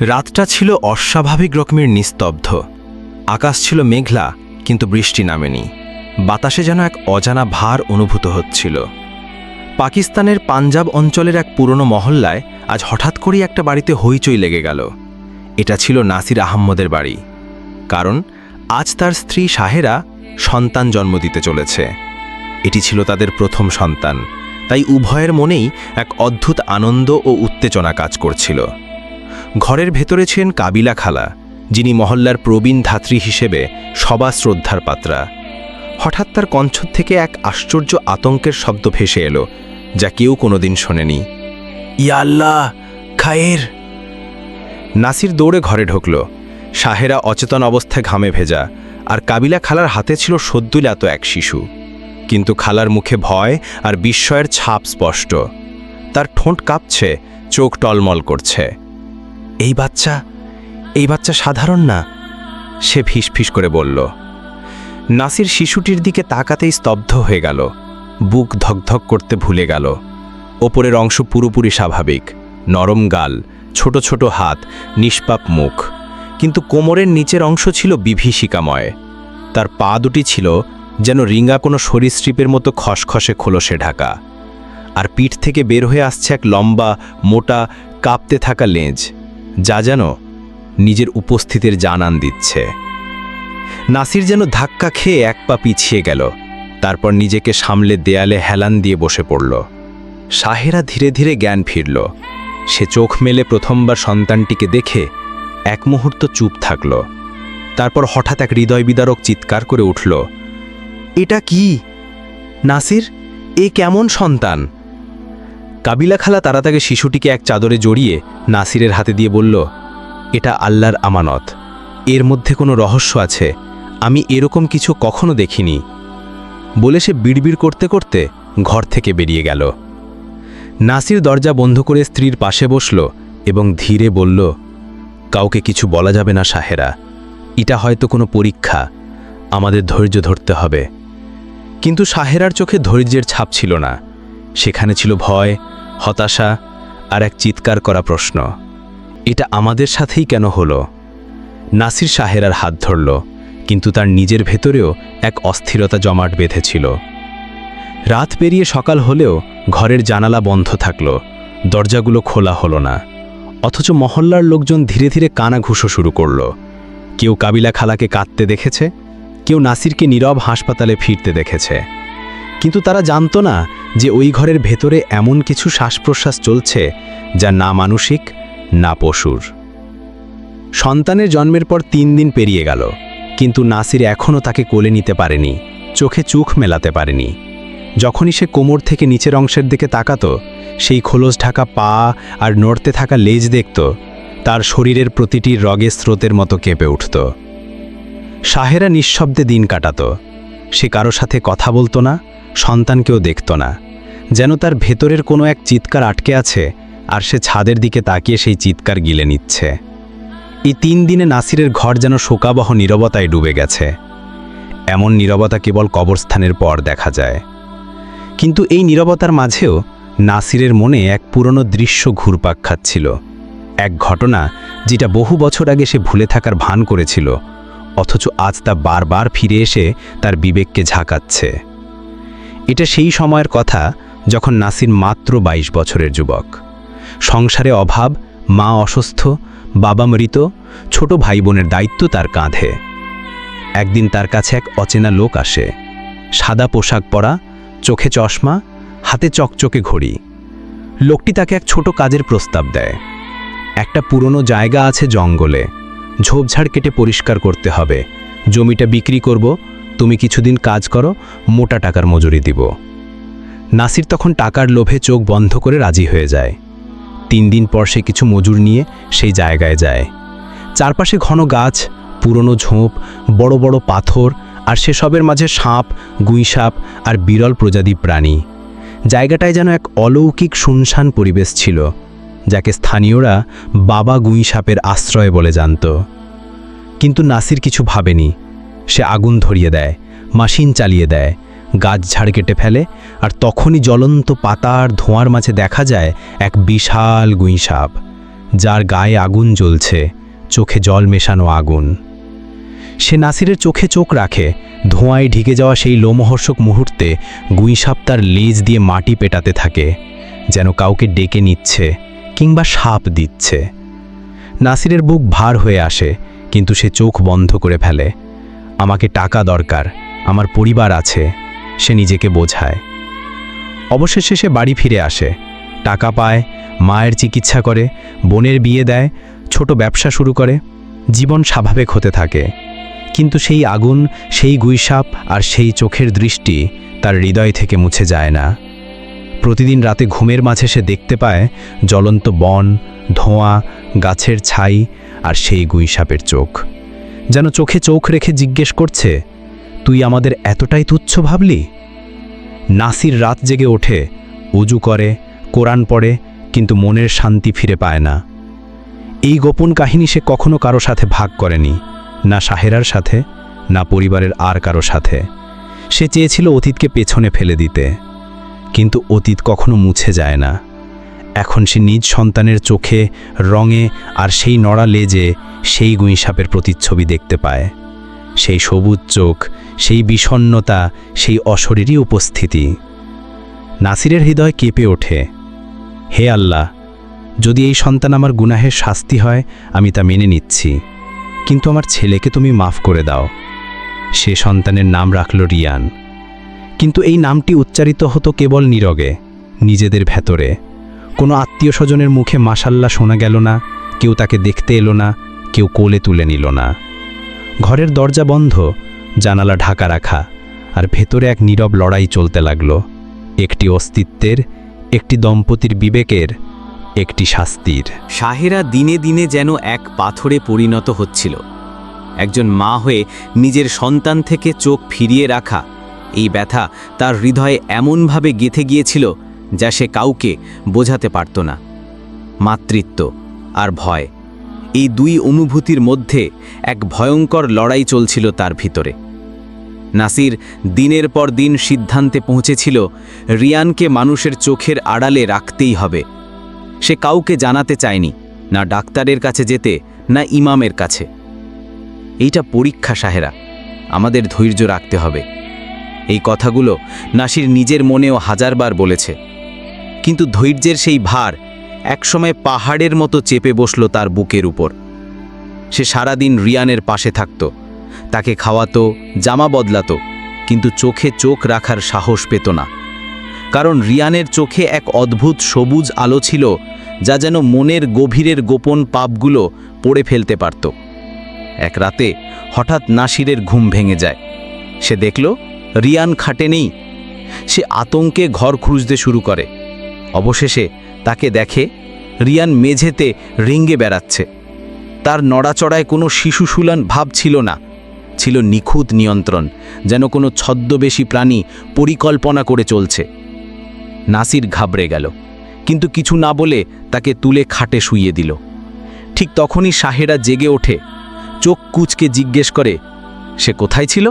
রাতটা ছিল অস্বাভাবিক রকমের নিস্তব্ধ। আকাশ ছিল মেঘলা, কিন্তু বৃষ্টি নামেনি। বাতাসে যেন এক অজানা ভার অনুভূত হচ্ছিল। পাকিস্তানের পাঞ্জাব অঞ্চলের এক পুরনো মহল্লায় আজ হঠাৎ করেই একটা বাড়িতে হইচই লেগে গেল। এটা ছিল নাসির আহম্মদের বাড়ি। কারণ, আজ তার স্ত্রী শাহেরা সন্তান জন্ম দিতে চলেছে। এটি ছিল তাদের প্রথম সন্তান। তাই উভয়ের মনেই এক অদ্ভুত আনন্দ ও উত্তেজনা কাজ করছিল। ঘরের ভেতরে ছিলেন কাবিলা খালা, যিনি মহল্লার প্রবীণ ধাত্রী হিসেবে সবা শ্রদ্ধার পাত্রা। হঠাৎ তার কণ্ঠ থেকে এক আশ্চর্য আতঙ্কের শব্দ ভেসে এলো, যা কেউ কোনোদিন শোনেনি। ইয়া আল্লাহ, খায়ের! নাসির দৌড়ে ঘরে ঢুকল। শাহেরা অচেতন অবস্থায় ঘামে ভেজা, আর কাবিলা খালার হাতে ছিল সদ্যুলাত এক শিশু। কিন্তু খালার মুখে ভয় আর বিস্ময়ের ছাপ স্পষ্ট। তার ঠোঁট কাঁপছে, চোখ টলমল করছে। এই বাচ্চা এই বাচ্চা সাধারণ না? সে ফিসফিস করে বলল। নাসির শিশুটির দিকে তাকাতেই স্তব্ধ হয়ে গেল। বুক ধকধক করতে ভুলে গেল। ওপরের অংশ পুরোপুরি স্বাভাবিক। নরম গাল, ছোট ছোট হাত, নিষ্পাপ মুখ। কিন্তু কোমরের নিচের অংশ ছিল বিভীষিকাময়। তার পা দুটি ছিল যেন রিঙ্গা কোনো সরীসৃপের মতো খসখসে খোলসে ঢাকা। আর পিঠ থেকে বের হয়ে আসছে এক লম্বা, মোটা, কাঁপতে থাকা লেজ। যা যেন নিজের উপস্থিতির জানান দিচ্ছে। নাসির যেন ধাক্কা খেয়ে এক পা পিছিয়ে গেল, তারপর নিজেকে সামলে দেয়ালে হেলান দিয়ে বসে পড়ল। শাহেরা ধীরে ধীরে জ্ঞান ফিরল। সে চোখ মেলে প্রথমবার সন্তানটিকে দেখে এক মুহূর্ত চুপ থাকল। তারপর হঠাৎ এক হৃদয় বিদারক চিৎকার করে উঠল, এটা কি? নাসির, এ কেমন সন্তান? কাবিলা খালা তারা তাকে শিশুটিকে এক চাদরে জড়িয়ে নাসিরের হাতে দিয়ে বলল, এটা আল্লাহর আমানত। এর মধ্যে কোনো রহস্য আছে। আমি এরকম কিছু কখনো দেখিনি। বলে সে বিড়বিড় করতে করতে ঘর থেকে বেরিয়ে গেল। নাসির দরজা বন্ধ করে স্ত্রীর পাশে বসল এবং ধীরে বলল, কাউকে কিছু বলা যাবে না সাহেরা। এটা হয়তো কোনো পরীক্ষা। আমাদের ধৈর্য ধরতে হবে। কিন্তু সাহেরার চোখে ধৈর্যের ছাপ ছিল না। সেখানে ছিল ভয়, হতাশা আর এক চিৎকার করা প্রশ্ন। এটা আমাদের সাথেই কেন হলো? নাসির সাহেরার হাত ধরল, কিন্তু তার নিজের ভেতরেও এক অস্থিরতা জমাট বেঁধেছিল। রাত পেরিয়ে সকাল হলেও ঘরের জানালা বন্ধ থাকল, দরজাগুলো খোলা হলো না। অথচ মহল্লার লোকজন ধীরে ধীরে কানা ঘুষো শুরু করল। কেউ কাবিলা খালাকে কাঁদতে দেখেছে, কেউ নাসিরকে নীরব হাসপাতালে ফিরতে দেখেছে। কিন্তু তারা জানত না যে ওই ঘরের ভেতরে এমন কিছু শ্বাস প্রশ্বাস চলছে যা না মানসিক, না পশুর। সন্তানের জন্মের পর তিন দিন পেরিয়ে গেল, কিন্তু নাসির এখনও তাকে কোলে নিতে পারেনি, চোখে চোখ মেলাতে পারেনি। যখনই সে কোমর থেকে নিচের অংশের দিকে তাকাতো, সেই খোলস ঢাকা পা আর নড়তে থাকা লেজ দেখত, তার শরীরের প্রতিটি রগের স্রোতের মতো কেঁপে উঠত। শাহেরা নিঃশব্দে দিন কাটাতো। সে কারও সাথে কথা বলতো না, সন্তানকেও দেখত না। যেন তার ভেতরের কোনো এক চিৎকার আটকে আছে, আর সে ছাদের দিকে তাকিয়ে সেই চিৎকার গিলে নিচ্ছে। এই তিন দিনে নাসিরের ঘর যেন শোকাবহ নীরবতায় ডুবে গেছে। এমন নীরবতা কেবল কবরস্থানের পর দেখা যায়। কিন্তু এই নীরবতার মাঝেও নাসিরের মনে এক পুরনো দৃশ্য ঘুরপাক খাচ্ছিল। এক ঘটনা যেটা বহু বছর আগে সে ভুলে থাকার ভান করেছিল অথচ আজ তা বারবার ফিরে এসে তার বিবেককে ঝাঁকাচ্ছে। এটা সেই সময়ের কথা যখন নাসির মাত্র ২২ বছরের যুবক। সংসারে অভাব, মা অসুস্থ, বাবা মৃত, ছোট ভাই বোনের দায়িত্ব তার কাঁধে। একদিন তার কাছে এক অচেনা লোক আসে। সাদা পোশাক পরা, চোখে চশমা, হাতে চকচকে ঘড়ি। লোকটি তাকে এক ছোট কাজের প্রস্তাব দেয়। একটা পুরনো জায়গা আছে জঙ্গলে। ঝোপঝাড় কেটে পরিষ্কার করতে হবে। জমিটা বিক্রি করব, তুমি কিছুদিন কাজ করো, মোটা টাকার মজুরি দিব। নাসির তখন টাকার লোভে চোখ বন্ধ করে রাজি হয়ে যায়। তিন দিন পর সে কিছু মজুর নিয়ে সেই জায়গায় যায়। চারপাশে ঘন গাছ, পুরনো ঝোপ, বড় বড় পাথর আর সেসবের মাঝে সাপ, গুইসাপ আর বিরল প্রজাতি প্রাণী। জায়গাটায় যেন এক অলৌকিক শুনশান পরিবেশ ছিল। যাকে স্থানীয়রা বাবা গুইসাপের আশ্রয় বলে জানত। কিন্তু নাসির কিছু ভাবেনি। সে আগুন ধরিয়ে দেয় মাসিন চালিয়ে দেয়, গাছ ঝাড় কেটে ফেলে আর তখনই জ্বলন্ত পাতার ধোঁয়ার মাঝে দেখা যায় এক বিশাল গুইসাপ যার গায়ে আগুন জ্বলছে, চোখে জল মেশানো আগুন। সে নাসিরের চোখে চোখ রাখে, ধোঁয়ায় ঢিকে যাওয়া সেই লোমহর্ষক মুহূর্তে গুইসাপ তার লেজ দিয়ে মাটি পেটাতে থাকে, যেন কাউকে ডেকে নিচ্ছে। কিংবা সাপ দিচ্ছে। নাসিরের বুক ভার হয়ে আসে, কিন্তু সে চোখ বন্ধ করে ফেলে। আমাকে টাকা দরকার, আমার পরিবার আছে, সে নিজেকে বোঝায়। অবশেষে সে বাড়ি ফিরে আসে, টাকা পায়, মায়ের চিকিৎসা করে, বোনের বিয়ে দেয়, ছোট ব্যবসা শুরু করে, জীবন স্বাভাবিক হতে থাকে। কিন্তু সেই আগুন, সেই গুইসাপ আর সেই চোখের দৃষ্টি তার হৃদয় থেকে মুছে যায় না। প্রতিদিন রাতে ঘুমের মাঝে সে দেখতে পায় জ্বলন্ত বন, ধোঁয়া, গাছের ছাই আর সেই গুইসাপের চোখ। যেন চোখে চোখ রেখে জিজ্ঞেস করছে, তুই আমাদের এতটাই তুচ্ছ ভাবলি? নাসির রাত জেগে ওঠে, উজু করে, কোরআন পড়ে, কিন্তু মনের শান্তি ফিরে পায় না। এই গোপন কাহিনী সে কখনো কারও সাথে ভাগ করেনি, না সাহেরার সাথে, না পরিবারের আর কারও সাথে। সে চেয়েছিল অতীতকে পেছনে ফেলে দিতে। কিন্তু অতীত কখনো মুছে যায় না। এখন সে নিজ সন্তানের চোখে, রঙে আর সেই নড়া লেজে সেই গুঁইসাপের প্রতিচ্ছবি দেখতে পায়। সেই সবুজ চোখ, সেই বিষণ্নতা সেই অশরীরই উপস্থিতি। নাসিরের হৃদয় কেঁপে ওঠে। হে আল্লাহ, যদি এই সন্তান আমার গুনাহের শাস্তি হয়, আমি তা মেনে নিচ্ছি। কিন্তু আমার ছেলেকে তুমি মাফ করে দাও। সে সন্তানের নাম রাখল রিয়ান। কিন্তু এই নামটি উচ্চারিত হতো কেবল নীরগে নিজেদের ভেতরে। কোনো আত্মীয় স্বজনের মুখে মাসাল্লা শোনা গেল না, কেউ তাকে দেখতে এলো না, কেউ কোলে তুলে নিল না। ঘরের দরজা বন্ধ, জানালা ঢাকা রাখা, আর ভেতরে এক নীরব লড়াই চলতে লাগল। একটি অস্তিত্বের, একটি দম্পতির বিবেকের, একটি শাস্তির। শাহেরা দিনে দিনে যেন এক পাথরে পরিণত হচ্ছিল। একজন মা হয়ে নিজের সন্তান থেকে চোখ ফিরিয়ে রাখা এই ব্যথা তার হৃদয়ে এমনভাবে গেথে গিয়েছিল যা সে কাউকে বোঝাতে পারত না। মাতৃত্ব আর ভয়, এই দুই অনুভূতির মধ্যে এক ভয়ঙ্কর লড়াই চলছিল তার ভিতরে। নাসির দিনের পর দিন সিদ্ধান্তে পৌঁছেছিল, রিয়ানকে মানুষের চোখের আড়ালে রাখতেই হবে। সে কাউকে জানাতে চায়নি, না ডাক্তারের কাছে যেতে, না ইমামের কাছে। এইটা পরীক্ষা, সাহেরা। আমাদের ধৈর্য রাখতে হবে। এই কথাগুলো নাসির নিজের মনেও হাজারবার বলেছে। কিন্তু ধৈর্যের সেই ভার একসময় পাহাড়ের মতো চেপে বসল তার বুকের উপর। সে সারাদিন রিয়ানের পাশে থাকত। তাকে খাওয়াতো, জামা বদলাতো, কিন্তু চোখে চোখ রাখার সাহস পেত না। কারণ রিয়ানের চোখে এক অদ্ভুত সবুজ আলো ছিল যা যেন মনের গভীরের গোপন পাপগুলো পড়ে ফেলতে পারত। এক রাতে হঠাৎ নাসিরের ঘুম ভেঙে যায়। সে দেখল রিয়ান খাটে নেই। সে আতঙ্কে ঘর খুঁজতে শুরু করে। অবশেষে তাকে দেখে রিয়ান মেঝেতে রিঙ্গে বেড়াচ্ছে। তার নড়াচড়ায় কোনো শিশুসুলান ভাব ছিল না। ছিল নিখুঁত নিয়ন্ত্রণ, যেন কোনো ছদ্মবেশী প্রাণী পরিকল্পনা করে চলছে। নাসির ঘাবড়ে গেল, কিন্তু কিছু না বলে তাকে তুলে খাটে শুইয়ে দিল। ঠিক তখনই শাহেরা জেগে ওঠে। চোখ কুচকে জিজ্ঞেস করে, সে কোথায় ছিল?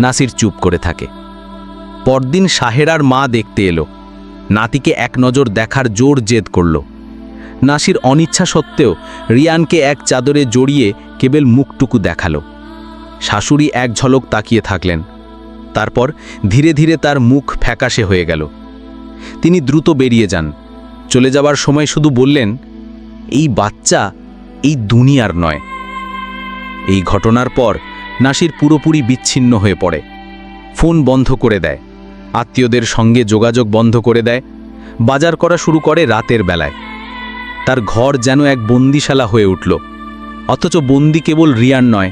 নাসির চুপ করে থাকে। পরদিন শাহেরার মা দেখতে এলো। নাতিকে এক নজর দেখার জোর জেদ করল। নাসির অনিচ্ছা সত্ত্বেও রিয়ানকে এক চাদরে জড়িয়ে কেবল মুখটুকু দেখাল। শাশুড়ি এক ঝলক তাকিয়ে থাকলেন। তারপর ধীরে ধীরে তার মুখ ফ্যাকাশে হয়ে গেল। তিনি দ্রুত বেরিয়ে যান। চলে যাবার সময় শুধু বললেন, এই বাচ্চা এই দুনিয়ার নয়। এই ঘটনার পর নাসির পুরোপুরি বিচ্ছিন্ন হয়ে পড়ে। ফোন বন্ধ করে দেয়। আত্মীয়দের সঙ্গে যোগাযোগ বন্ধ করে দেয়। বাজার করা শুরু করে রাতের বেলায়। তার ঘর যেন এক বন্দিশালা হয়ে উঠল। অথচ বন্দি কেবল রিয়ান নয়,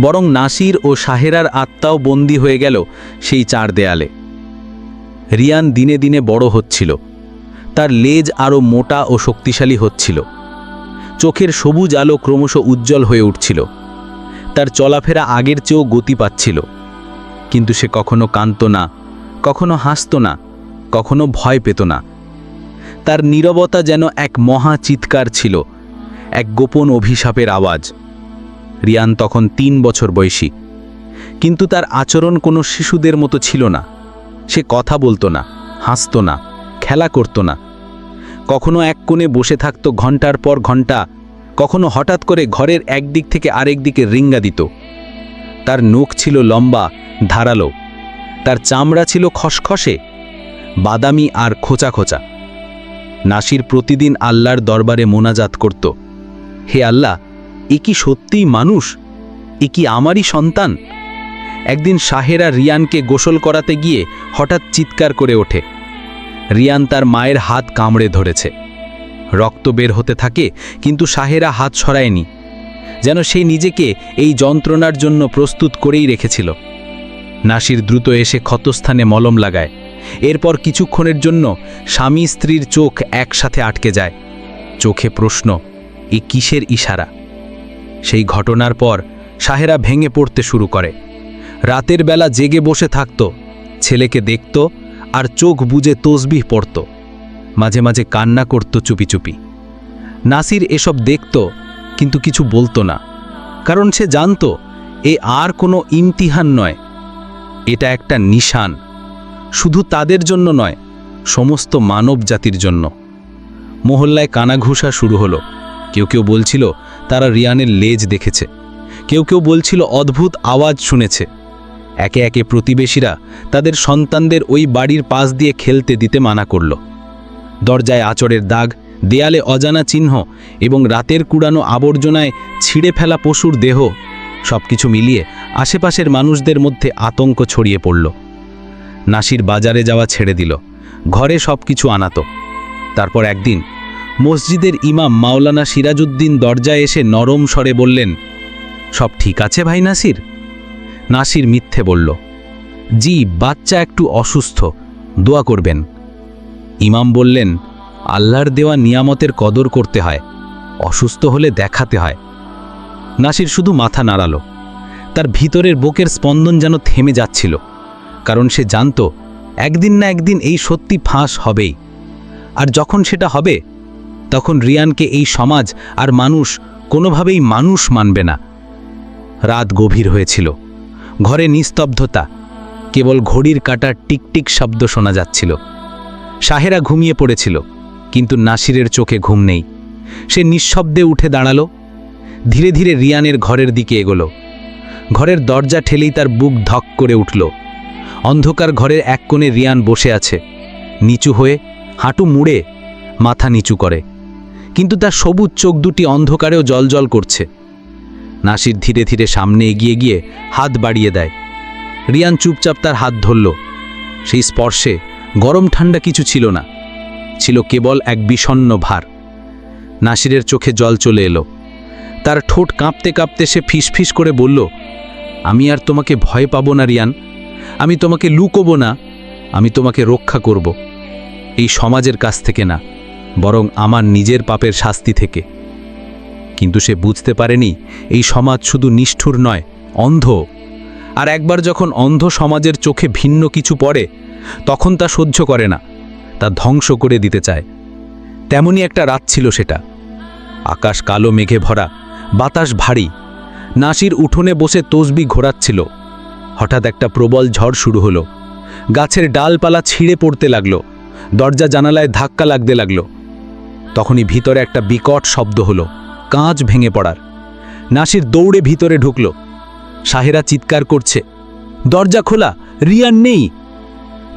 বরং নাসির ও সাহেরার আত্মাও বন্দি হয়ে গেল সেই চার দেয়ালে। রিয়ান দিনে দিনে বড় হচ্ছিল। তার লেজ আরও মোটা ও শক্তিশালী হচ্ছিল। চোখের সবুজ আলো ক্রমশ উজ্জ্বল হয়ে উঠছিল। তার চলাফেরা আগের চেয়েও গতি পাচ্ছিল। কিন্তু সে কখনো কাঁদত না, কখনো হাসত না, কখনো ভয় পেত না। তার নীরবতা যেন এক মহা চিৎকার ছিল, এক গোপন অভিশাপের আওয়াজ। রিয়ান তখন তিন বছর বয়সী, কিন্তু তার আচরণ কোনো শিশুদের মতো ছিল না। সে কথা বলতো না, হাসতো না, খেলা করত না। কখনো এক কোণে বসে থাকত ঘণ্টার পর ঘণ্টা কখনো হঠাৎ করে ঘরের একদিক থেকে আরেক দিকে রিঙ্গা দিত। তার নখ ছিল লম্বা, ধারালো। তার চামড়া ছিল খসখসে, বাদামি আর খোঁচা খোঁচা। নাসির প্রতিদিন আল্লাহর দরবারে মোনাজাত করত। হে আল্লাহ, এ কি সত্যিই মানুষ? এ কি আমারই সন্তান? একদিন শাহেরা রিয়ানকে গোসল করাতে গিয়ে হঠাৎ চিৎকার করে ওঠে। রিয়ান তার মায়ের হাত কামড়ে ধরেছে। রক্ত বের হতে থাকে, কিন্তু শাহেরা হাত সরায়নি, যেন সে নিজেকে এই যন্ত্রণার জন্য প্রস্তুত করেই রেখেছিল। নাসির দ্রুত এসে ক্ষতস্থানে মলম লাগায়। এরপর কিছুক্ষণের জন্য স্বামী স্ত্রীর চোখ একসাথে আটকে যায়। চোখে প্রশ্ন, এ কিসের ইশারা? সেই ঘটনার পর শাহেরা ভেঙে পড়তে শুরু করে। রাতের বেলা জেগে বসে থাকত, ছেলেকে দেখত আর চোখ বুজে তসবিহ পড়ত। মাঝে মাঝে কান্না করত চুপি চুপি। নাসির এসব দেখত, কিন্তু কিছু বলতো না। কারণ সে জানত, এ আর কোনো ইমতিহান নয়। এটা একটা নিশান। শুধু তাদের জন্য নয়, সমস্ত মানব জাতির জন্য। মহল্লায় কানাঘুষা শুরু হলো। কেউ কেউ বলছিল, তারা রিয়ানের লেজ দেখেছে। কেউ কেউ বলছিল, অদ্ভুত আওয়াজ শুনেছে। একে একে প্রতিবেশীরা তাদের সন্তানদের ওই বাড়ির পাশ দিয়ে খেলতে দিতে মানা করল। দরজায় আচরের দাগ, দেয়ালে অজানা চিহ্ন এবং রাতের কুড়ানো আবর্জনায় ছিঁড়ে ফেলা পশুর দেহ। সবকিছু মিলিয়ে আশেপাশের মানুষদের মধ্যে আতঙ্ক ছড়িয়ে পড়ল। নাসির বাজারে যাওয়া ছেড়ে দিল। ঘরে সব কিছু আনাত। তারপর একদিন মসজিদের ইমাম মাওলানা সিরাজউদ্দিন দরজায় এসে নরম স্বরে বললেন, সব ঠিক আছে ভাই নাসির? নাসির মিথ্যে বলল, জি, বাচ্চা একটু অসুস্থ। দোয়া করবেন। ইমাম বললেন, আল্লাহর দেওয়া নিয়ামতের কদর করতে হয়, অসুস্থ হলে দেখাতে হয়। নাসির শুধু মাথা নাড়ালো। তার ভিতরের বুকের স্পন্দন যেন থেমে যাচ্ছিল, কারণ সে জানত, একদিন না একদিন এই সত্যি ফাঁস হবেই। আর যখন সেটা হবে, তখন রিয়ানকে এই সমাজ আর মানুষ কোনোভাবেই মানুষ মানবে না। রাত গভীর হয়েছিল। ঘরে নিস্তব্ধতা, কেবল ঘড়ির কাটার টিকটিক শব্দ শোনা যাচ্ছিল। শাহেরা ঘুমিয়ে পড়েছিল, কিন্তু নাসিরের চোখে ঘুম নেই। সে নিঃশব্দে উঠে দাঁড়াল। ধীরে ধীরে রিয়ানের ঘরের দিকে এগোলো। ঘরের দরজা ঠেলেই তার বুক ধক করে উঠল। অন্ধকার ঘরের এক কোণে রিয়ান বসে আছে। নিচু হয়ে হাঁটু মুড়ে মাথা নিচু করে। কিন্তু তার সবুজ চোখ দুটি অন্ধকারেও জলজল করছে। নাসির ধীরে ধীরে সামনে এগিয়ে গিয়ে হাত বাড়িয়ে দেয়। রিয়ান চুপচাপ তার হাত ধরল। সেই স্পর্শে গরম ঠান্ডা কিছু ছিল না। ছিল কেবল এক বিষণ্ণ ভার। নাসিরের চোখে জল চলে এলো। তার ঠোঁট কাঁপতে কাঁপতে সে ফিসফিস করে বলল, আমি আর তোমাকে ভয় পাবো না, রিয়ান। আমি তোমাকে লুকোব না। আমি তোমাকে রক্ষা করব। এই সমাজের কাছ থেকে না, বরং আমার নিজের পাপের শাস্তি থেকে। কিন্তু সে বুঝতে পারেনি, এই সমাজ শুধু নিষ্ঠুর নয়, অন্ধ। আর একবার যখন অন্ধ সমাজের চোখে ভিন্ন কিছু পড়ে তখন তা সহ্য করে না। তা ধ্বংস করে দিতে চায়। তেমনি একটা রাত ছিল সেটা। আকাশ কালো, মেঘে ভরা, বাতাস ভারী। নাসির উঠোনে বসে তসবি ঘোরাচ্ছিল। হঠাৎ একটা প্রবল ঝড় শুরু হলো। গাছের ডালপালা ছিঁড়ে পড়তে লাগল। দরজা জানালায় ধাক্কা লাগতে লাগল। তখনই ভিতরে একটা বিকট শব্দ হলো। কাঁচ ভেঙে পড়ার। নাসির দৌড়ে ভিতরে ঢুকল। সাহেরা চিৎকার করছে, দরজা খোলা, রিয়ান নেই।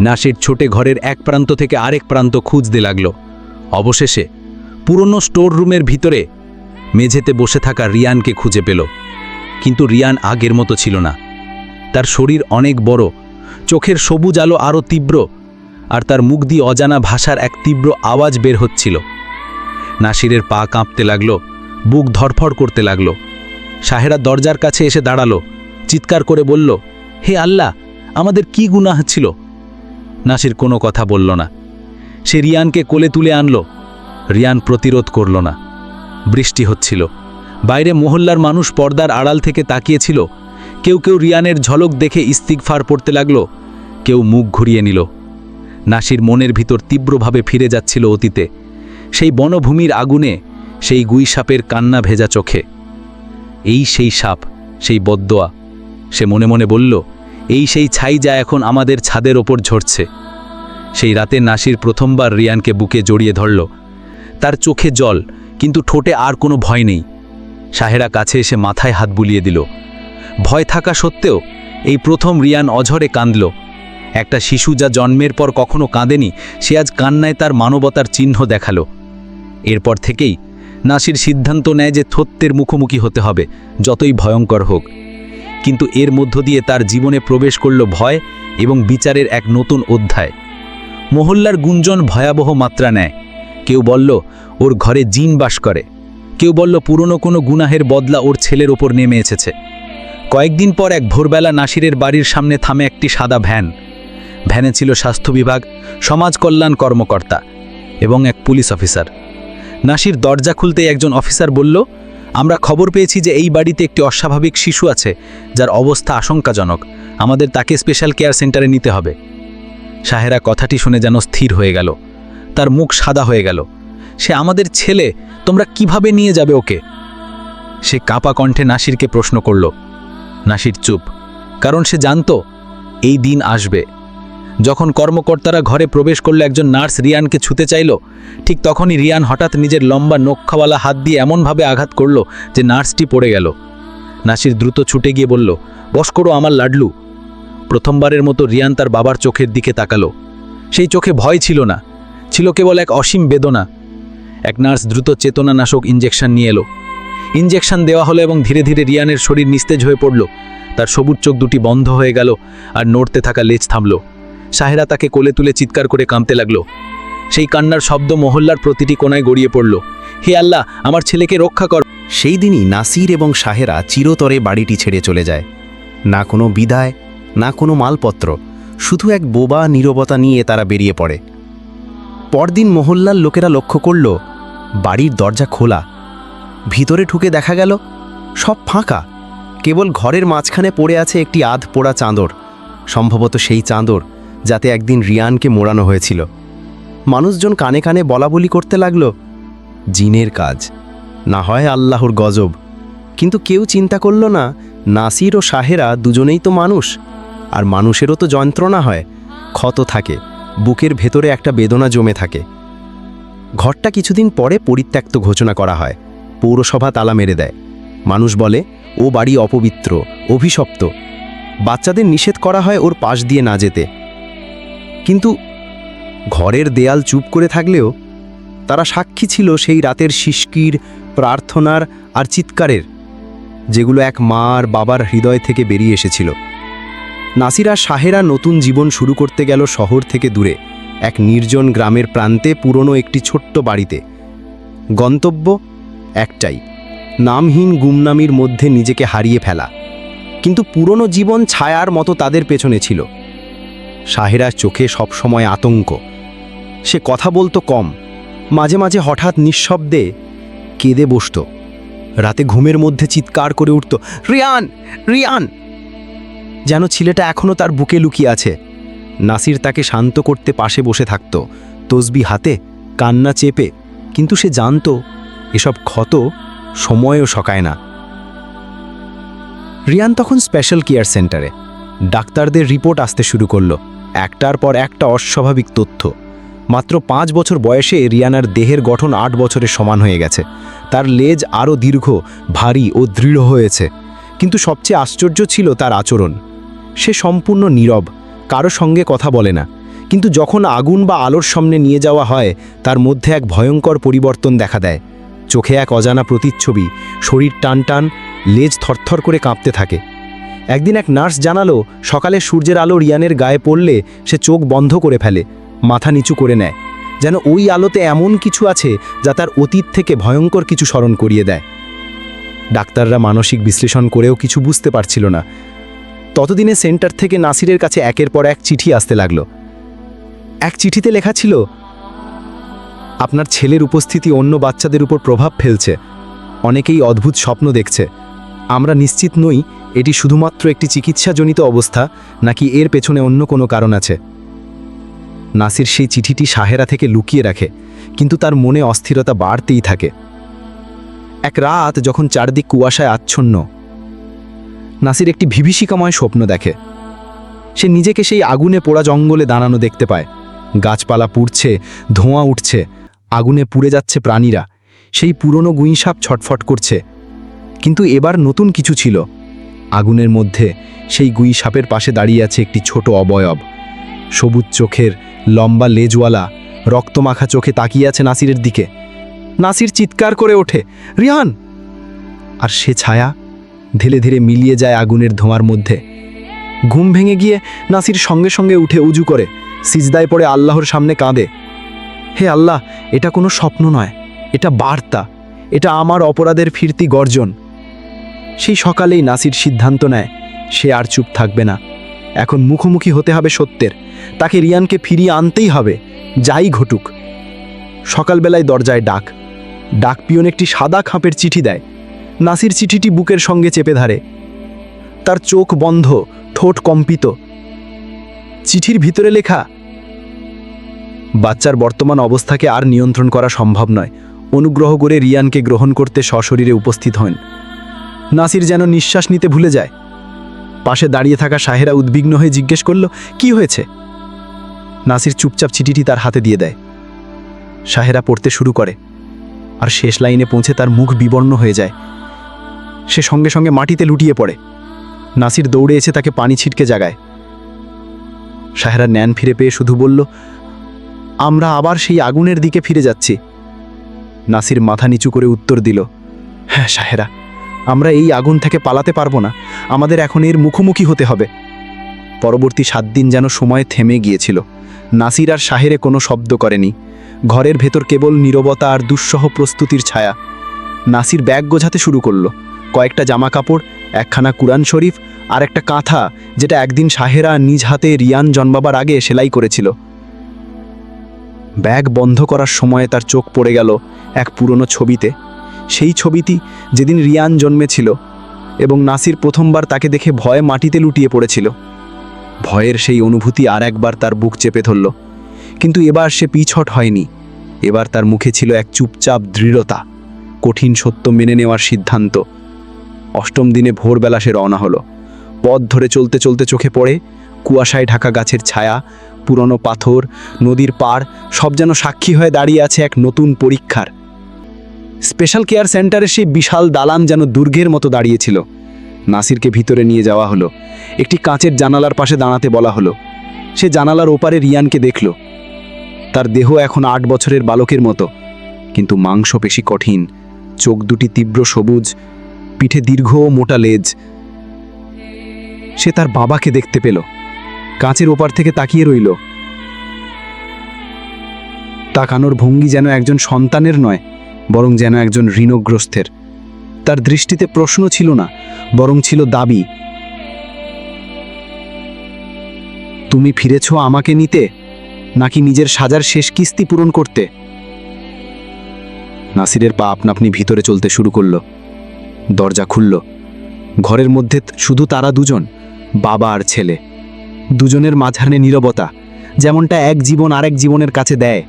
নাসির ছোটে ঘরের এক প্রান্ত থেকে আরেক প্রান্ত খুঁজতে লাগল। অবশেষে পুরনো স্টোর রুমের ভিতরে মেঝেতে বসে থাকা রিয়ানকে খুঁজে পেল। কিন্তু রিয়ান আগের মতো ছিল না। তার শরীর অনেক বড়, চোখের সবুজ আলো আরও তীব্র, আর তার মুখ দিয়ে অজানা ভাষার এক তীব্র আওয়াজ বের হচ্ছিল। নাসিরের পা কাঁপতে লাগল, বুক ধরফর করতে লাগল। সাহেরা দরজার কাছে এসে দাঁড়াল, চিৎকার করে বলল, হে আল্লাহ, আমাদের কি গুনাহ ছিল? নাসির কোনো কথা বলল না। সে রিয়ানকে কোলে তুলে আনলো। রিয়ান প্রতিরোধ করল না। বৃষ্টি হচ্ছিল। বাইরে মহল্লার মানুষ পর্দার আড়াল থেকে তাকিয়েছিল। কেউ কেউ রিয়ানের ঝলক দেখে ইস্তিকফার পড়তে লাগল। কেউ মুখ ঘুরিয়ে নিল। নাসির মনের ভিতর তীব্রভাবে ফিরে যাচ্ছিল অতীতে। সেই বনভূমির আগুনে সেই গুই সাপের কান্না ভেজা চোখে। এই সেই সাপ, সেই বদ্দোয়া, সে মনে মনে বলল এই সেই ছাই যা এখন আমাদের ছাদের ওপর ঝরছে। সেই রাতে নাসির প্রথমবার রিয়ানকে বুকে জড়িয়ে ধরল। তার চোখে জল, কিন্তু ঠোঁটে আর কোনো ভয় নেই। সাহেরা কাছে এসে মাথায় হাত বুলিয়ে দিল। ভয় থাকা সত্ত্বেও এই প্রথম রিয়ান অঝরে কাঁদল। একটা শিশু যা জন্মের পর কখনো কাঁদেনি, সে আজ কান্নায় তার মানবতার চিহ্ন দেখাল। এরপর থেকেই নাসির সিদ্ধান্ত নেয় যে থত্যের মুখোমুখি হতে হবে, যতই ভয়ঙ্কর হোক। কিন্তু এর মধ্য দিয়ে তার জীবনে প্রবেশ করল ভয় এবং বিচারের এক নতুন অধ্যায়। মহল্লার গুঞ্জন ভয়াবহ মাত্রা নেয়। কেউ বলল, ওর ঘরে জিন বাস করে। কেউ বলল, পুরনো কোনো গুনাহের বদলা ওর ছেলের ওপর নেমে এসেছে। কয়েকদিন পর এক ভোরবেলা নাসিরের বাড়ির সামনে থামে একটি সাদা ভ্যান। ভ্যানে ছিল স্বাস্থ্য বিভাগ, সমাজ কল্যাণ কর্মকর্তা এবং এক পুলিশ অফিসার। নাসির দরজা খুলতেই একজন অফিসার বলল আমরা খবর পেয়েছি যে এই বাড়িতে একটি অস্বাভাবিক শিশু আছে, যার অবস্থা আশঙ্কাজনক। আমাদের তাকে স্পেশাল কেয়ার সেন্টারে নিতে হবে। সাহেরা কথাটি শুনে যেন স্থির হয়ে গেল। তার মুখ সাদা হয়ে গেল। সে, আমাদের ছেলে, তোমরা কীভাবে নিয়ে যাবে ওকে? সে কাপা কণ্ঠে নাসিরকে প্রশ্ন করল। নাসির চুপ, কারণ সে জানত, এই দিন আসবে। যখন কর্মকর্তারা ঘরে প্রবেশ করল একজন নার্স রিয়ানকে ছুতে চাইল, ঠিক তখনই রিয়ান হঠাৎ নিজের লম্বা নক্ষাওয়ালা হাত দিয়ে এমনভাবে আঘাত করল যে নার্সটি পড়ে গেল। নাসির দ্রুত ছুটে গিয়ে বলল, বস করো আমার লাডলু। প্রথমবারের মতো রিয়ান তার বাবার চোখের দিকে তাকালো। সেই চোখে ভয় ছিল না, ছিল কেবল এক অসীম বেদনা। এক নার্স দ্রুত চেতনানাশক ইঞ্জেকশন নিয়ে এলো। ইঞ্জেকশন দেওয়া হলো এবং ধীরে ধীরে রিয়ানের শরীর নিস্তেজ হয়ে পড়ল। তার সবুজ চোখ দুটি বন্ধ হয়ে গেল আর নড়তে থাকা লেজ থামল। সাহেরা তাকে কোলে তুলে চিৎকার করে কাঁদতে লাগল। সেই কান্নার শব্দ মহল্লার প্রতিটি কোনায় গড়িয়ে পড়ল। হে আল্লাহ, আমার ছেলেকে রক্ষা কর। সেই দিনই নাসির এবং সাহেরা চিরতরে বাড়িটি ছেড়ে চলে যায়। না কোনো বিদায়, না কোনো মালপত্র, শুধু এক বোবা নীরবতা নিয়ে তারা বেরিয়ে পড়ে। পরদিন মহল্লার লোকেরা লক্ষ্য করল, বাড়ির দরজা খোলা। ভিতরে ঢুকে দেখা গেল, সব ফাঁকা। কেবল ঘরের মাঝখানে পড়ে আছে একটি আধ পোড়া চাঁদর। সম্ভবত সেই চাঁদর যাতে একদিন রিয়ানকে মোড়ানো হয়েছিল। মানুষজন কানে কানে বলা বলি করতে লাগল, জিনের কাজ, না হয় আল্লাহর গজব। কিন্তু কেউ চিন্তা করল না, নাসির ও শাহেরা দুজনেই তো মানুষ, আর মানুষেরও তো যন্ত্রণা হয়, ক্ষত থাকে, বুকের ভেতরে একটা বেদনা জমে থাকে। ঘরটা কিছুদিন পরে পরিত্যক্ত ঘোষণা করা হয়, পৌরসভা তালা মেরে দেয়। মানুষ বলে, ও বাড়ি অপবিত্র, অভিশপ্ত। বাচ্চাদের নিষেধ করা হয় ওর পাশ দিয়ে না যেতে। কিন্তু ঘরের দেয়াল চুপ করে থাকলেও তারা সাক্ষী ছিল সেই রাতের শিশকির প্রার্থনার আর চিৎকারের, যেগুলো এক মা আর বাবার হৃদয় থেকে বেরিয়ে এসেছিল। নাসিরা শাহেরা নতুন জীবন শুরু করতে গেল শহর থেকে দূরে, এক নির্জন গ্রামের প্রান্তে পুরনো একটি ছোট্ট বাড়িতে। গন্তব্য একটাই, নামহীন গুমনামির মধ্যে নিজেকে হারিয়ে ফেলা। কিন্তু পুরনো জীবন ছায়ার মতো তাদের পেছনে ছিল। শাহেরার চোখে সবসময় আতঙ্ক। সে কথা বলতো কম। মাঝে মাঝে হঠাৎ নিঃশব্দে কেঁদে বসত। রাতে ঘুমের মধ্যে চিৎকার করে উঠত, রিয়ান রিয়ান! যেন ছেলেটা এখনও তার বুকে লুকিয়ে আছে। নাসির তাকে শান্ত করতে পাশে বসে থাকত। তসবি হাতে, কান্না চেপে, কিন্তু সে জানত, এসব ক্ষত সময়ও শকায় না। রিয়ান তখন স্পেশাল কেয়ার সেন্টারে ডাক্তারদের রিপোর্ট আসতে শুরু করল। একটার পর একটা অস্বাভাবিক তথ্য। মাত্র পাঁচ বছর বয়সে রিয়ানার দেহের গঠন আট বছরের সমান হয়ে গেছে। তার লেজ আরও দীর্ঘ, ভারী ও দৃঢ় হয়েছে। কিন্তু সবচেয়ে আশ্চর্য ছিল তার আচরণ। সে সম্পূর্ণ নীরব, কারও সঙ্গে কথা বলে না। কিন্তু যখন আগুন বা আলোর সামনে নিয়ে যাওয়া হয়, তার মধ্যে এক ভয়ঙ্কর পরিবর্তন দেখা দেয়। চোখে এক অজানা প্রতিচ্ছবি, শরীর টান টান লেজ থরথর করে কাঁপতে থাকে। একদিন এক নার্স জানালো, সকালে সূর্যের আলো রিয়ানের গায়ে পড়লে সে চোখ বন্ধ করে ফেলে, মাথা নিচু করে নেয়। যেন ওই আলোতে এমন কিছু আছে যা তার অতীত থেকে ভয়ঙ্কর কিছু স্মরণ করিয়ে দেয়। ডাক্তাররা মানসিক বিশ্লেষণ করেও কিছু বুঝতে পারছিল না। ততদিনে সেন্টার থেকে নাসিরের কাছে একের পর এক চিঠি আসতে লাগল। এক চিঠিতে লেখা ছিল, আপনার ছেলের উপস্থিতি অন্য বাচ্চাদের উপর প্রভাব ফেলছে। অনেকেই অদ্ভুত স্বপ্ন দেখছে। আমরা নিশ্চিত নই এটি শুধুমাত্র একটি চিকিৎসাজনিত অবস্থা, নাকি এর পেছনে অন্য কোনো কারণ আছে? নাসির সেই চিঠিটি সাহেরা থেকে লুকিয়ে রাখে, কিন্তু তার মনে অস্থিরতা বাড়তেই থাকে। এক রাত যখন চারদিক কুয়াশায় আচ্ছন্ন, নাসির একটি বিভীষিকাময় স্বপ্ন দেখে। সে নিজেকে সেই আগুনে পোড়া জঙ্গলে দাঁড়ানো দেখতে পায়। গাছপালা পুড়ছে, ধোঁয়া উঠছে, আগুনে পুড়ে যাচ্ছে প্রাণীরা। সেই পুরনো গুইসাপ ছটফট করছে। কিন্তু এবার নতুন কিছু ছিল। আগুনের মধ্যে সেই গুই সাপের পাশে দাঁড়িয়ে আছে একটি ছোট অবয়ব। সবুজ চোখের লম্বা লেজওয়ালা রক্তমাখা চোখে তাকিয়ে আছে নাসিরের দিকে। নাসির চিৎকার করে ওঠে, রিহান! আর সে ছায়া ধীরে ধীরে মিলিয়ে যায় আগুনের ধোঁয়ার মধ্যে। ঘুম ভেঙে গিয়ে নাসির সঙ্গে সঙ্গে উঠে উজু করে, সিজদায় পড়ে আল্লাহর সামনে কাঁদে। হে আল্লাহ, এটা কোনো স্বপ্ন নয়, এটা বার্তা। এটা আমার অপরাধের ফিরতি গর্জন। সেই সকালেই নাসির সিদ্ধান্ত নেয়, সে আর চুপ থাকবে না। এখন মুখোমুখি হতে হবে সত্যের, তাকে রিয়ানকে ফিরিয়ে আনতেই হবে, যাই ঘটুক। সকালবেলায় দরজায় ডাক ডাক পিয়ন একটি সাদা খাঁপের চিঠি দেয়। নাসির চিঠিটি বুকের সঙ্গে চেপে ধরে। তার চোখ বন্ধ, ঠোঁট কম্পিত। চিঠির ভিতরে লেখা, বাচ্চার বর্তমান অবস্থাকে আর নিয়ন্ত্রণ করা সম্ভব নয়। অনুগ্রহ করে রিয়ানকে গ্রহণ করতে সশরীরে উপস্থিত হন। নাসির যেন নিঃশ্বাস নিতে ভুলে যায়। পাশে দাঁড়িয়ে থাকা সাহেরা উদ্বিগ্ন হয়ে জিজ্ঞেস করল, কি হয়েছে? নাসির চুপচাপ চিঠিটি তার হাতে দিয়ে দেয়। সাহেরা পড়তে শুরু করে, আর শেষ লাইনে পৌঁছে তার মুখ বিবর্ণ হয়ে যায়। সে সঙ্গে সঙ্গে মাটিতে লুটিয়ে পড়ে। নাসির দৌড়ে এসে তাকে পানি ছিটকে জাগায়। সাহেরা ন্যান ফিরে পেয়ে শুধু বলল, আমরা আবার সেই আগুনের দিকে ফিরে যাচ্ছি। নাসির মাথা নিচু করে উত্তর দিল হ্যাঁ সাহেরা আমরা এই আগুন থেকে পালাতে পারব না। আমাদের এখন এর মুখোমুখি হতে হবে। পরবর্তী সাত দিন যেন সময় থেমে গিয়েছিল। নাসির আর সাহেরে কোনো শব্দ করেনি। ঘরের ভেতর কেবল নীরবতা আর দুঃসহ প্রস্তুতির ছায়া। নাসির ব্যাগ গোঝাতে শুরু করল। কয়েকটা জামা কাপড় একখানা কুরআন শরীফ আর একটা কাঁথা, যেটা একদিন সাহেরা নিজ হাতে রিয়ান জন্মাবার আগে সেলাই করেছিল। ব্যাগ বন্ধ করার সময় তার চোখ পড়ে গেল এক পুরনো ছবিতে। সেই ছবিটি যেদিন রিয়ান জন্মেছিল এবং নাসির প্রথমবার তাকে দেখে ভয়ে মাটিতে লুটিয়ে পড়েছিল। ভয়ের সেই অনুভূতি আর একবার তার বুক চেপে ধরল। কিন্তু এবার সে পিছট হয়নি। এবার তার মুখে ছিল এক চুপচাপ দৃঢ়তা, কঠিন সত্য মেনে নেওয়ার সিদ্ধান্ত। অষ্টম দিনে ভোরবেলা সে রওনা হলো। পথ ধরে চলতে চলতে চোখে পড়ে কুয়াশায় ঢাকা গাছের ছায়া, পুরনো পাথর, নদীর পাড়, সব যেন সাক্ষী হয়ে দাঁড়িয়ে আছে এক নতুন পরীক্ষার। স্পেশাল কেয়ার সেন্টারে সেই বিশাল দালান যেন দুর্গের মতো দাঁড়িয়েছিল। নাসিরকে ভিতরে নিয়ে যাওয়া হলো। একটি কাঁচের জানালার পাশে দাঁড়াতে বলা হলো। সে জানালার ওপারে রিয়ানকে দেখল। তার দেহ এখন আট বছরের বালকের মতো, কিন্তু মাংস পেশি কঠিন। চোখ দুটি তীব্র সবুজ, পিঠে দীর্ঘ মোটা লেজ। সে তার বাবাকে দেখতে পেল। কাঁচের ওপার থেকে তাকিয়ে রইল। তাকানোর ভঙ্গি যেন একজন সন্তানের নয় বরং যেন একজন ঋণগ্রস্তের তার দৃষ্টিতে প্রশ্ন ছিল না, বরং ছিল দাবি। তুমি ফিরেছ আমাকে নিতে, নাকি নিজের সাজার শেষ কিস্তি পূরণ করতে? নাসিরের পা আপনাপনি ভিতরে চলতে শুরু করল। দরজা খুলল। ঘরের মধ্যে শুধু তারা দুজন, বাবা আর ছেলে। দুজনের মাঝখানে নীরবতা, যেমনটা এক জীবন আরেক জীবনের কাছে দেয়।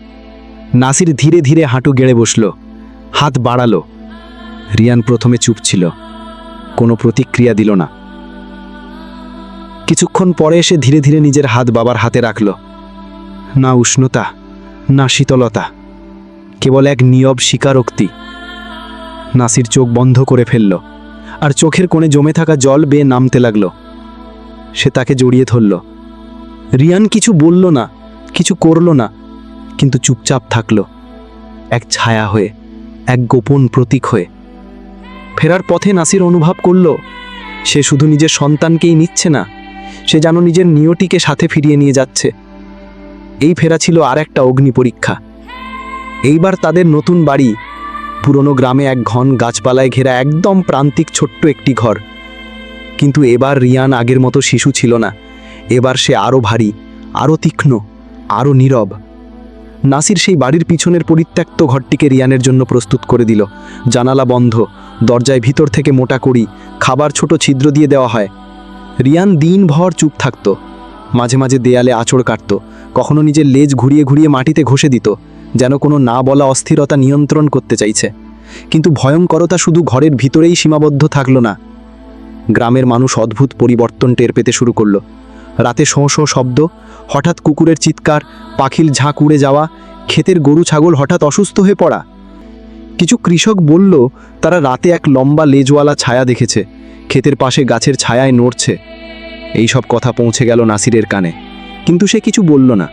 নাসির ধীরে ধীরে হাঁটু গেড়ে বসল। হাত বাড়ালো। রিয়ান প্রথমে চুপ ছিল। কোনো প্রতিক্রিয়া দিল না। কিছুক্ষণ পরে এসে ধীরে ধীরে নিজের হাত বাবার হাতে রাখল। না উষ্ণতা, না শীতলতা, কেবল এক নীরব স্বীকারোক্তি। নাসির চোখ বন্ধ করে ফেলল আর চোখের কোণে জমে থাকা জল বেয়ে নামতে লাগল। সে তাকে জড়িয়ে ধরল। রিয়ান কিছু বলল না, কিছু করল না, কিন্তু চুপচাপ থাকল। এক ছায়া হয়ে এক গোপন প্রতীক হয়ে। ফেরার পথে নাসির অনুভব করল, সে শুধু নিজের সন্তানকেই নিচ্ছে না, সে যেন নিজের নিয়তিকে সাথে ফিরিয়ে নিয়ে যাচ্ছে। এই ফেরা ছিল আর একটা অগ্নি পরীক্ষা। এইবার তাদের নতুন বাড়ি, পুরনো গ্রামে এক ঘন গাছপালায় ঘেরা একদম প্রান্তিক ছোট্ট একটি ঘর। কিন্তু এবার রিয়ান আগের মতো শিশু ছিল না, এবার সে আরও ভারী আরও তীক্ষ্ণ আরও নীরব। নাসির সেই বাড়ির পিছনের পরিত্যক্ত ঘরটিকে রিয়ানের জন্য প্রস্তুত করে দিল। জানালা বন্ধ, দরজায় ভিতর থেকে মোটা করি খাবার ছোট ছিদ্র দিয়ে দেওয়া হয়। রিয়ান দিনভর চুপ থাকত। মাঝে মাঝে দেয়ালে আঁচড় কাটত, কখনো নিজের লেজ ঘুরিয়ে ঘুরিয়ে মাটিতে ঘষে দিত, যেন কোনো না বলা অস্থিরতা নিয়ন্ত্রণ করতে চাইছে। কিন্তু ভয়ঙ্করতা শুধু ঘরের ভিতরেই সীমাবদ্ধ থাকল না। গ্রামের মানুষ অদ্ভুত পরিবর্তন টের পেতে শুরু করল। রাতে শোঁ শোঁ শব্দ হঠাৎ কুকুরের চিৎকার, পাখির ঝাঁক উড়ে যাওয়া, ক্ষেতের গরু ছাগল হঠাৎ অসুস্থ হয়ে পড়া। কিছু কৃষক বলল, তারা রাতে এক লম্বা লেজওয়ালা ছায়া দেখেছে, ক্ষেতের পাশে গাছের ছায়ায় নড়ছে। এই সব কথা পৌঁছে গেল নাসিরের কানে, কিন্তু সে কিছু বলল না।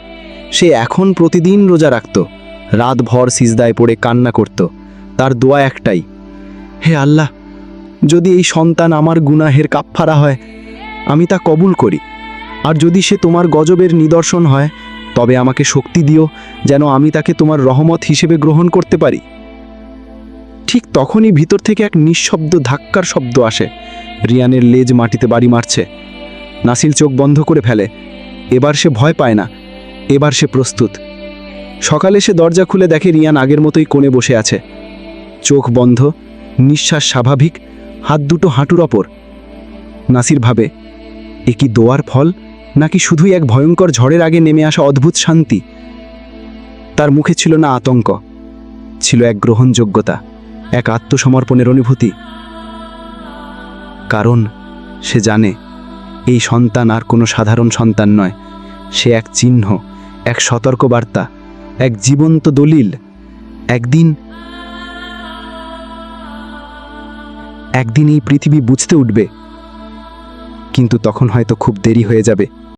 সে এখন প্রতিদিন রোজা রাখত রাত ভর সিজদায় পড়ে কান্না করত, তার দোয়া একটাই, হে আল্লাহ, যদি এই সন্তান আমার গুনাহের কাপ্ফারা হয়, আমি তা কবুল করি। আর যদি সে তোমার গজবের নিদর্শন হয়, তবে আমাকে শক্তি দিও যেন আমি তাকে তোমার রহমত হিসেবে গ্রহণ করতে পারি। ঠিক তখনই ভিতর থেকে এক নিঃশব্দ ধাক্কার শব্দ আসে। রিয়ানের লেজ মাটিতে বাড়ি মারছে। নাসিল চোখ বন্ধ করে ফেলে। এবার সে ভয় পায় না। এবার সে প্রস্তুত। সকালে সে দরজা খুলে দেখে রিয়ান আগের মতোই কোণে বসে আছে। চোখ বন্ধ, নিঃশ্বাস স্বাভাবিক, হাত দুটো হাঁটুর অপর নাসির ভাবে, এ কি দোয়ার ফল? নাকি শুধুই এক ভয়ঙ্কর ঝড়ের আগে নেমে আসা অদ্ভুত শান্তি? তার মুখে ছিল না আতঙ্ক, ছিল এক গ্রহণযোগ্যতা, এক আত্মসমর্পণের অনুভূতি। কারণ সে জানে, এই সন্তান আর কোনো সাধারণ সন্তান নয়। সে এক চিহ্ন, এক সতর্কবার্তা, এক জীবন্ত দলিল। একদিন একদিন এই পৃথিবী বুঝতে উঠবে। কিন্তু তখন হয়তো খুব দেরি হয়ে যাবে।